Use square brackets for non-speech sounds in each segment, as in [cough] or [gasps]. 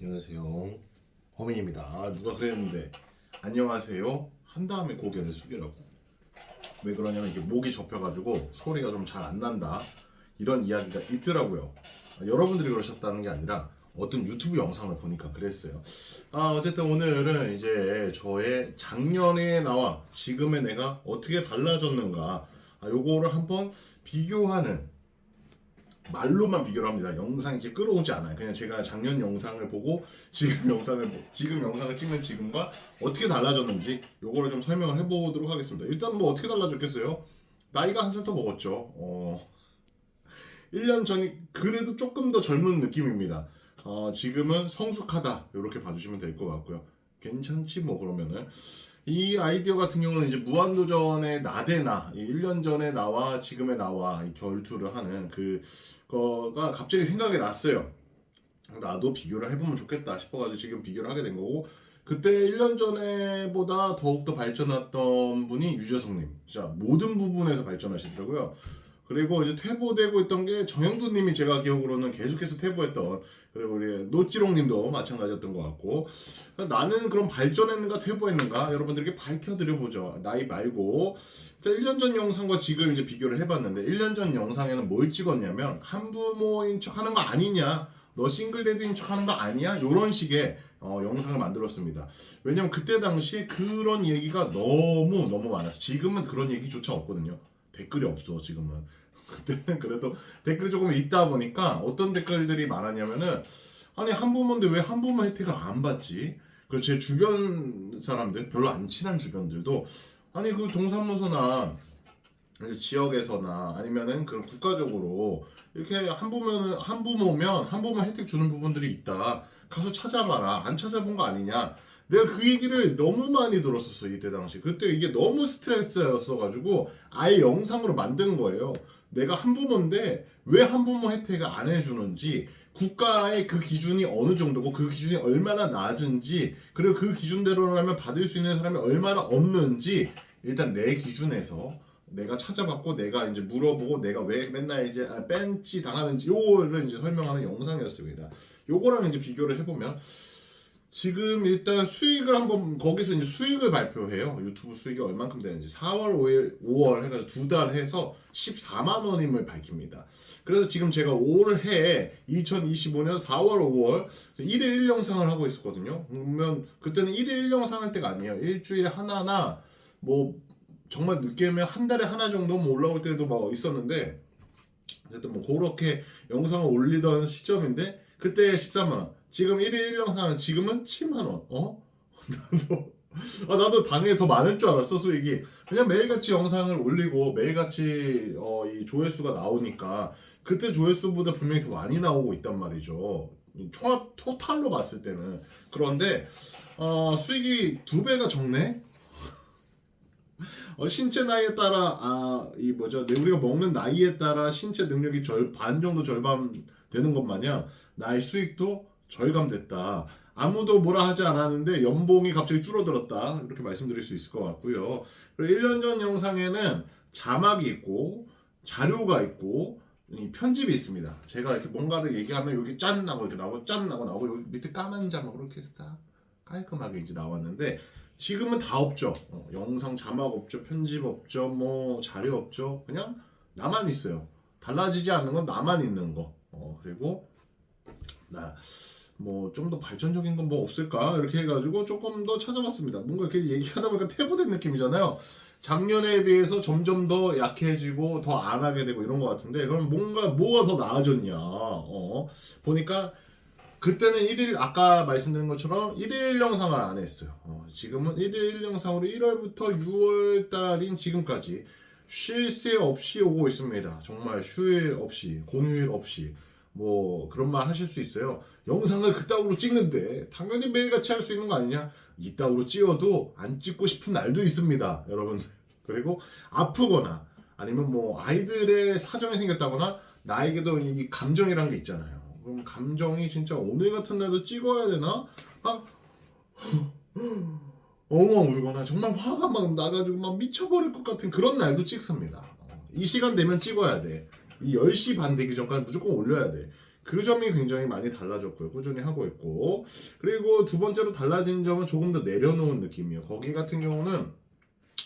안녕하세요. 범인입니다. 아, 누가 그랬는데 안녕하세요 한 다음에 고개를 숙이라고. 왜 그러냐면 이게 목이 접혀가지고 소리가 좀 잘 안 난다 이런 이야기가 있더라고요. 아, 여러분들이 그러셨다는 게 아니라 어떤 유튜브 영상을 보니까 그랬어요. 아 어쨌든 오늘은 이제 저의 작년에 나와 지금의 내가 어떻게 달라졌는가 아, 요거를 한번 비교하는 말로만 비교를 합니다. 영상 이렇게 끌어오지 않아요. 그냥 제가 작년 영상을 보고 지금 [laughs] 영상을 보- 지금 영상을 찍는 지금과 어떻게 달라졌는지 요거를 좀 설명을 해보도록 하겠습니다. 일단 뭐 어떻게 달라졌겠어요? 나이가 한 살 더 먹었죠. 어, [laughs] 1년 전이 그래도 조금 더 젊은 느낌입니다. 어, 지금은 성숙하다 이렇게 봐주시면 될 것 같고요. 괜찮지 뭐 그러면은 이 아이디어 같은 경우는 이제 무한도전의 나대나 이 1년 전에 나와 지금의 나와 이 결투를 하는 그 거가 갑자기 생각이 났어요. 나도 비교를 해보면 좋겠다 싶어가지고 지금 비교를 하게 된 거고 그때 1년 전에보다 더욱더 발전했던 분이 유재석님 진짜 모든 부분에서 발전하시더라고요. 그리고 이제 퇴보되고 있던 게 정영도 님이 제가 기억으로는 계속해서 퇴보했던 그리고 우리 노찌롱 님도 마찬가지였던 것 같고. 나는 그럼 발전했는가 퇴보했는가? 여러분들에게 밝혀드려보죠. 나이 말고. 일단 1년 전 영상과 지금 이제 비교를 해봤는데 1년 전 영상에는 뭘 찍었냐면 한부모인 척 하는 거 아니냐 너 싱글데드인 척 하는 거 아니야? 이런 식의 어, 영상을 만들었습니다. 왜냐면 그때 당시 그런 얘기가 너무 너무 많아서 지금은 그런 얘기조차 없거든요 댓글이 없어 지금은 [laughs] 그때는 그래도 댓글이 조금 있다 보니까 어떤 댓글들이 많았냐면은 아니 한 부모인데 왜 한 부모 혜택을 안 받지? 그리고 제 주변 사람들 별로 안 친한 주변들도 아니 그 동사무소나 지역에서나 아니면은 그 국가적으로 이렇게 한 부모는 한 부모면 한 부모 혜택 주는 부분들이 있다. 가서 찾아봐라. 안 찾아본 거 아니냐? 내가 그 얘기를 너무 많이 들었었어 이때 당시. 그때 이게 너무 스트레스였어가지고 아예 영상으로 만든 거예요. 내가 한부모인데 왜 한부모 혜택을 안 해주는지 국가의 그 기준이 어느 정도고 그 기준이 얼마나 낮은지 그리고 그 기준대로라면 받을 수 있는 사람이 얼마나 없는지 일단 내 기준에서 내가 찾아봤고 내가 이제 물어보고 내가 왜 맨날 이제 아, 뺀지 당하는지 요거를 이제 설명하는 영상이었습니다. 요거랑 이제 비교를 해보면 지금 일단 수익을 한번 거기서 이제 수익을 발표해요. 유튜브 수익이 얼만큼 되는지 4월 5일 5월 해가지고 두 달 해서 14만 원임을 밝힙니다. 그래서 지금 제가 올해 2025년 4월 5월 1일 1 영상을 하고 있었거든요. 그러면 그때는 1일 1 영상 할 때가 아니에요. 일주일에 하나나 뭐 정말 늦게면 한 달에 하나 정도만 올라올 때도 막 있었는데 어쨌든 뭐 그렇게 영상을 올리던 시점인데 그때 13만 원. 지금 1일 1 영상은 지금은 7만 원. 어? [laughs] 나도 아, 나도 당연히 더 많을 줄 알았어 수익이. 그냥 매일같이 영상을 올리고 매일같이 어, 이 조회수가 나오니까 그때 조회수보다 분명히 더 많이 나오고 있단 말이죠. 이 총합 토탈로 봤을 때는 그런데 어, 수익이 두 배가 적네. [laughs] 어, 신체 나이에 따라 아 이 뭐죠 내 우리가 먹는 나이에 따라 신체 능력이 절반 정도 절반 되는 것 마냥 나의 수익도 절감됐다. 아무도 뭐라 하지 않았는데 연봉이 갑자기 줄어들었다. 이렇게 말씀드릴 수 있을 것 같고요. 그리고 1년 전 영상에는 자막이 있고 자료가 있고 이 편집이 있습니다. 제가 이렇게 뭔가를 얘기하면 여기 짠 나고 이렇게 나오고 짠 나고 나오고 여기 밑에 까만 자막으로 이렇게 싹 깔끔하게 이제 나왔는데 지금은 다 없죠. 어, 영상 자막 없죠, 편집 없죠, 뭐 자료 없죠. 그냥 나만 있어요. 달라지지 않는 건 나만 있는 거. 어, 그리고 나 뭐 좀 더 발전적인 건 뭐 없을까 이렇게 해가지고 조금 더 찾아봤습니다. 뭔가 이렇게 얘기하다 보니까 퇴보된 느낌이잖아요. 작년에 비해서 점점 더 약해지고 더 안 하게 되고 이런 것 같은데 그럼 뭔가 뭐가 더 나아졌냐? 어 보니까 그때는 1일 아까 말씀드린 것처럼 1일 영상을 안 했어요. 어, 지금은 1일 영상으로 1월부터 6월 달인 지금까지 쉴 새 없이 오고 있습니다. 정말 휴일 없이 공휴일 없이 뭐 그런 말 하실 수 있어요. 영상을 그따구로 찍는데 당연히 매일같이 할 수 있는 거 아니냐? 이따구로 찍어도 안 찍고 싶은 날도 있습니다, 여러분들. [laughs] 그리고 아프거나 아니면 뭐 아이들의 사정이 생겼다거나 나에게도 이 감정이란 게 있잖아요. 그럼 감정이 진짜 오늘 같은 날도 찍어야 되나? 막 [gasps] 엉엉 울거나 정말 화가 막 나가지고 막 미쳐버릴 것 같은 그런 날도 찍습니다. 어, 이 시간 되면 찍어야 돼. 이 10시 반 되기 전까지 무조건 올려야 돼. 그 점이 굉장히 많이 달라졌고요. 꾸준히 하고 있고 그리고 두 번째로 달라진 점은 조금 더 내려놓은 느낌이에요. 거기 같은 경우는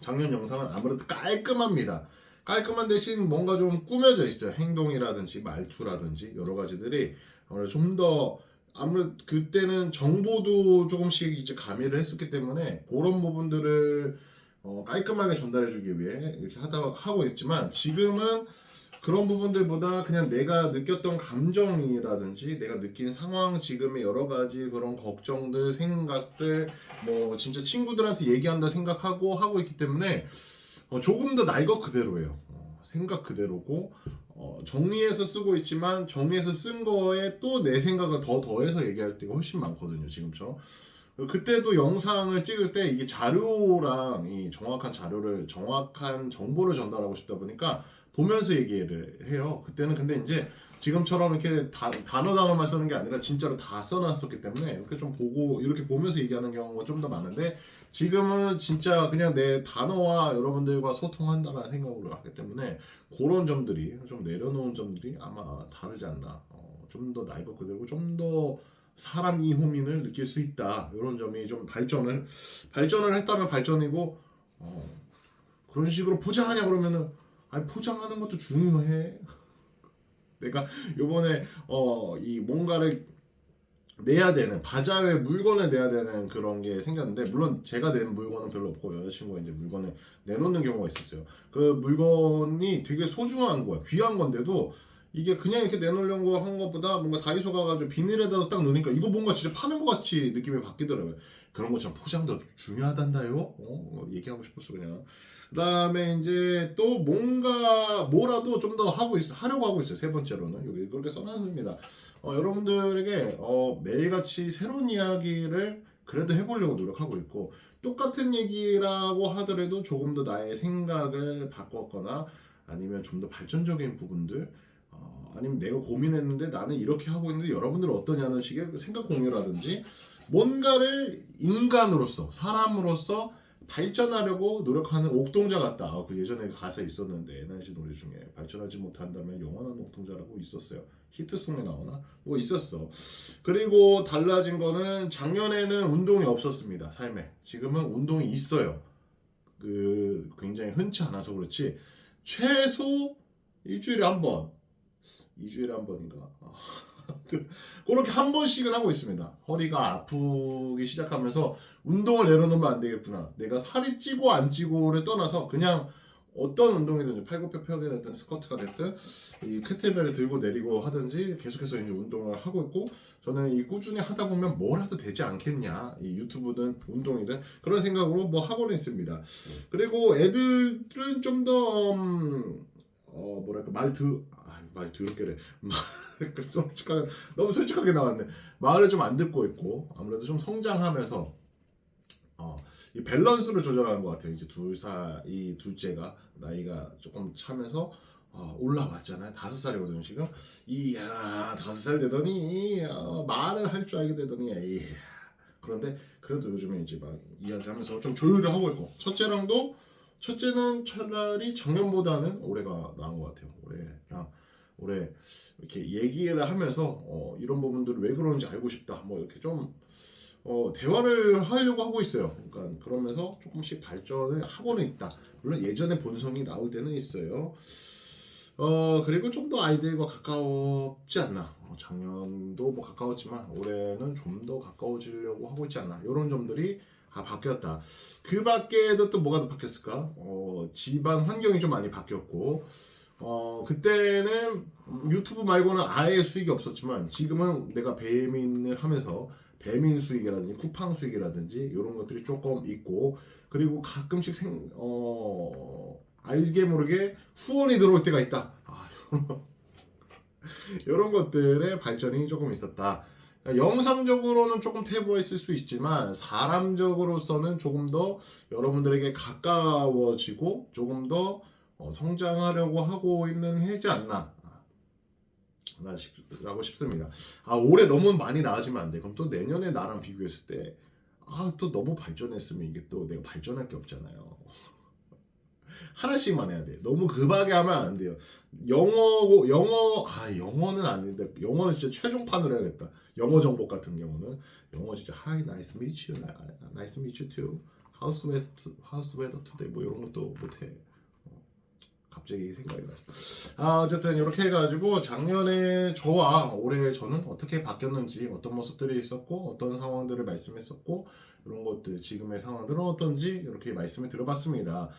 작년 영상은 아무래도 깔끔합니다. 깔끔한 대신 뭔가 좀 꾸며져 있어요. 행동이라든지 말투라든지 여러 가지들이 아무래도 좀더 아무래도 그때는 정보도 조금씩 이제 가미를 했었기 때문에 그런 부분들을 어, 깔끔하게 전달해주기 위해 이렇게 하다 하고 있지만 지금은 그런 부분들보다 그냥 내가 느꼈던 감정이라든지 내가 느낀 상황 지금의 여러 가지 그런 걱정들 생각들 뭐 진짜 친구들한테 얘기한다 생각하고 하고 있기 때문에 어, 조금 더 날 것 그대로예요. 어, 생각 그대로고 어, 정리해서 쓰고 있지만 정리해서 쓴 거에 또 내 생각을 더 더해서 얘기할 때가 훨씬 많거든요 지금처럼 그때도 영상을 찍을 때 이게 자료랑 이 정확한 자료를 정확한 정보를 전달하고 싶다 보니까 보면서 얘기를 해요. 그때는 근데 이제 지금처럼 이렇게 다, 단어 단어만 쓰는 게 아니라 진짜로 다 써놨었기 때문에 이렇게 좀 보고 이렇게 보면서 얘기하는 경우가 좀 더 많은데 지금은 진짜 그냥 내 단어와 여러분들과 소통한다라는 생각으로 하기 때문에 그런 점들이 좀 내려놓은 점들이 아마 다르지 않나. 어, 좀더 날 것 그대로 좀더 사람 이호민을 느낄 수 있다. 이런 점이 좀 발전을 발전을 했다면 발전이고 어, 그런 식으로 포장하냐 그러면은 아니 포장하는 것도 중요해. [laughs] 내가 요번에 어 이 뭔가를 내야 되는 바자회 물건을 내야 되는 그런 게 생겼는데 물론 제가 낸 물건은 별로 없고 여자친구가 이제 물건을 내놓는 경우가 있었어요. 그 물건이 되게 소중한 거야. 귀한 건데도 이게 그냥 이렇게 내놓으려고 한 것보다 뭔가 다이소 가가지고 비닐에다 딱 넣으니까 이거 뭔가 진짜 파는 것 같이 느낌이 바뀌더라고요. 그런 것처럼 포장도 중요하단다요. 어, 얘기하고 싶었어 그냥. 그 다음에 이제 또 뭔가 뭐라도 좀 더 하고 있, 하려고 하고 있어요. 세 번째로는 여기 그렇게 써놨습니다. 어, 여러분들에게 어, 매일같이 새로운 이야기를 그래도 해보려고 노력하고 있고 똑같은 얘기라고 하더라도 조금 더 나의 생각을 바꿨거나 아니면 좀 더 발전적인 부분들 어, 아니면 내가 고민했는데 나는 이렇게 하고 있는데 여러분들은 어떠냐는 식의 그 생각 공유라든지 뭔가를 인간으로서 사람으로서 발전하려고 노력하는 옥동자 같다. 아, 그 예전에 가사 있었는데 에나시 노래 중에 발전하지 못한다면 영원한 옥동자라고 있었어요. 히트송에 나오나? 뭐 있었어. 그리고 달라진 거는 작년에는 운동이 없었습니다. 삶에. 지금은 운동이 있어요. 그 굉장히 흔치 않아서 그렇지 최소 일주일에 한 번, 이주일에 한 번인가. 아, 그렇게 한 번씩은 하고 있습니다. 허리가 아프기 시작하면서 운동을 내려놓으면 안 되겠구나. 내가 살이 찌고 안 찌고를 떠나서 그냥 어떤 운동이든지 팔굽혀펴기 됐든 스쿼트가 됐든 이 캐틀벨을 들고 내리고 하든지 계속해서 이제 운동을 하고 있고 저는 이 꾸준히 하다 보면 뭐라도 되지 않겠냐 이 유튜브든 운동이든 그런 생각으로 뭐 하고는 있습니다. 그리고 애들은 좀더 음, 어 뭐랄까 말드 아, 말 더럽게래 말 솔직하게 너무 솔직하게 나왔네 말을 좀 안 듣고 있고 아무래도 좀 성장하면서 어, 이 밸런스를 조절하는 것 같아요. 이제 둘 살, 이 둘째가 나이가 조금 차면서 어, 올라왔잖아요. 다섯 살이거든요, 지금. 이야, 다섯 살 되더니 어, 말을 할 줄 알게 되더니 이야. 그런데 그래도 요즘에 이제 막 이야기하면서 좀 조율을 하고 있고 첫째랑도 첫째는 차라리 작년보다는 올해가 나은 것 같아요. 올해 그냥 올해 이렇게 얘기를 하면서 어, 이런 부분들을 왜 그러는지 알고 싶다. 뭐 이렇게 좀 어, 대화를 하려고 하고 있어요. 그러니까 그러면서 조금씩 발전을 하고는 있다. 물론 예전에 본성이 나올 때는 있어요. 어 그리고 좀 더 아이들과 가까웠지 않나. 어, 작년도 뭐 가까웠지만 올해는 좀 더 가까워지려고 하고 있지 않나. 이런 점들이 아 바뀌었다. 그 밖에도 또 뭐가 더 바뀌었을까? 어 집안 환경이 좀 많이 바뀌었고. 어 그때는 유튜브 말고는 아예 수익이 없었지만 지금은 내가 배민을 하면서 배민 수익이라든지 쿠팡 수익이라든지 이런 것들이 조금 있고 그리고 가끔씩 생, 어, 알게 모르게 후원이 들어올 때가 있다. 아, [laughs] 이런 것들의 발전이 조금 있었다. 영상적으로는 조금 퇴보했을 수 있지만 사람적으로서는 조금 더 여러분들에게 가까워지고 조금 더 어, 성장하려고 하고 있는 해지 않나 라고 싶습니다. 아 올해 너무 많이 나아지면 안 돼. 그럼 또 내년에 나랑 비교했을 때 아 또 너무 발전했으면 이게 또 내가 발전할 게 없잖아요. [laughs] 하나씩만 해야 돼. 너무 급하게 하면 안 돼요. 영어고 영어 아 영어는 아닌데 영어는 진짜 최종판으로 해야겠다. 영어 정복 같은 경우는 영어 진짜 Hi, nice meet you, Ni- nice meet you too. How's weather today? 뭐 이런 것도 못해. 어, 갑자기 생각이 났어. 아 어쨌든 이렇게 해가지고 작년에 저와 올해 저는 어떻게 바뀌었는지 어떤 모습들이 있었고 어떤 상황들을 말씀했었고 이런 것들 지금의 상황들은 어떤지 이렇게 말씀을 들어봤습니다.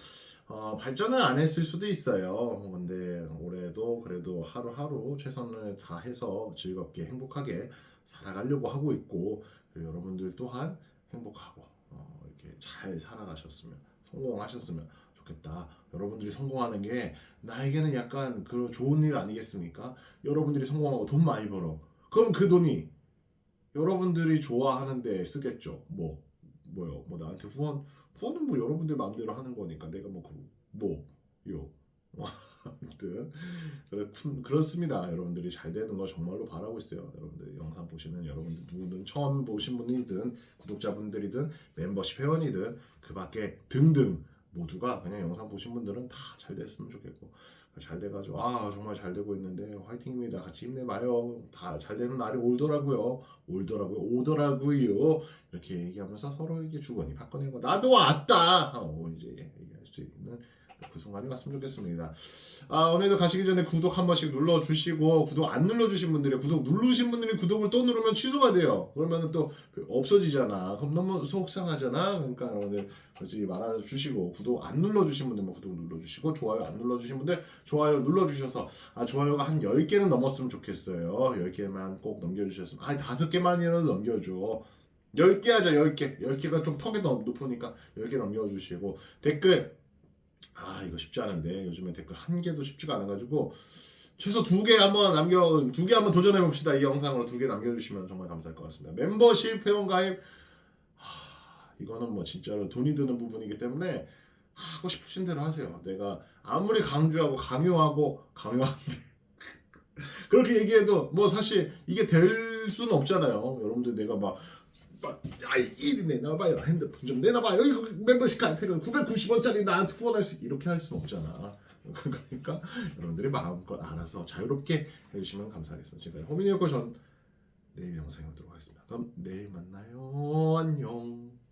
어, 발전은 안 했을 수도 있어요. 근데 올해도 그래도 하루하루 최선을 다해서 즐겁게 행복하게 살아가려고 하고 있고 여러분들 또한 행복하고 어, 이렇게 잘 살아가셨으면 성공하셨으면 좋겠다. 여러분들이 성공하는 게 나에게는 약간 그 좋은 일 아니겠습니까? 여러분들이 성공하고 돈 많이 벌어. 그럼 그 돈이 여러분들이 좋아하는데 쓰겠죠. 뭐 뭐요? 뭐 나한테 후원 후원은 뭐 여러분들 마음대로 하는 거니까 내가 뭐 그, 뭐요. 아무튼 그렇, 그렇습니다. 여러분들이 잘 되는 거 정말로 바라고 있어요. 여러분들 영상 보시는 여러분들 누구든 처음 보신 분이든 구독자분들이든 멤버십 회원이든 그 밖에 등등 모두가 그냥 영상 보신 분들은 다 잘 됐으면 좋겠고 잘 돼가지고 아 정말 잘 되고 있는데 화이팅입니다. 같이 힘내봐요. 다 잘 되는 날이 올더라고요. 올더라고요. 오더라고요. 이렇게 얘기하면서 서로에게 주거니 받거니 뭐 나도 왔다. 하고 이제 얘기할 수 있는 그 순간이 왔으면 좋겠습니다. 아 오늘도 가시기 전에 구독 한 번씩 눌러주시고 구독 안 눌러주신 분들이 구독 누르신 분들이 구독을 또 누르면 취소가 돼요. 그러면 또 없어지잖아. 그럼 너무 속상하잖아. 그러니까 여러분들 그렇지 말아주시고 구독 안 눌러주신 분들만 구독 눌러주시고 좋아요 안 눌러주신 분들 좋아요 눌러주셔서 아 좋아요가 한 10개는 넘었으면 좋겠어요. 10개만 꼭 넘겨주셨으면 아 다섯 개만이라도 넘겨줘. 10개 하자 10개 10개가 좀 턱이 더 높으니까 10개 넘겨주시고 댓글 아 이거 쉽지 않은데. 요즘에 댓글 한 개도 쉽지가 않아가지고 최소 두 개 한번 남겨 두 개 한번 도전해 봅시다. 이 영상으로 두 개 남겨주시면 정말 감사할 것 같습니다. 멤버십 회원 가입. 하, 이거는 뭐 진짜로 돈이 드는 부분이기 때문에 하고 싶으신 대로 하세요. 내가 아무리 강조하고 강요하고 강요하는데 [laughs] 그렇게 얘기해도 뭐 사실 이게 될 수는 없잖아요. 여러분들 내가 막 막, 야, 이리 내놔봐요. 핸드폰 좀 내놔봐요. 이거 멤버십 가입해도 990원짜리 나한테 후원할 수 이렇게 할 수는 없잖아. 그러니까 여러분들이 마음껏 알아서 자유롭게 해주시면 감사하겠습니다. 지금까지 호민이었고 전 내일 영상에 오도록 하겠습니다. 그럼 내일 만나요. 안녕.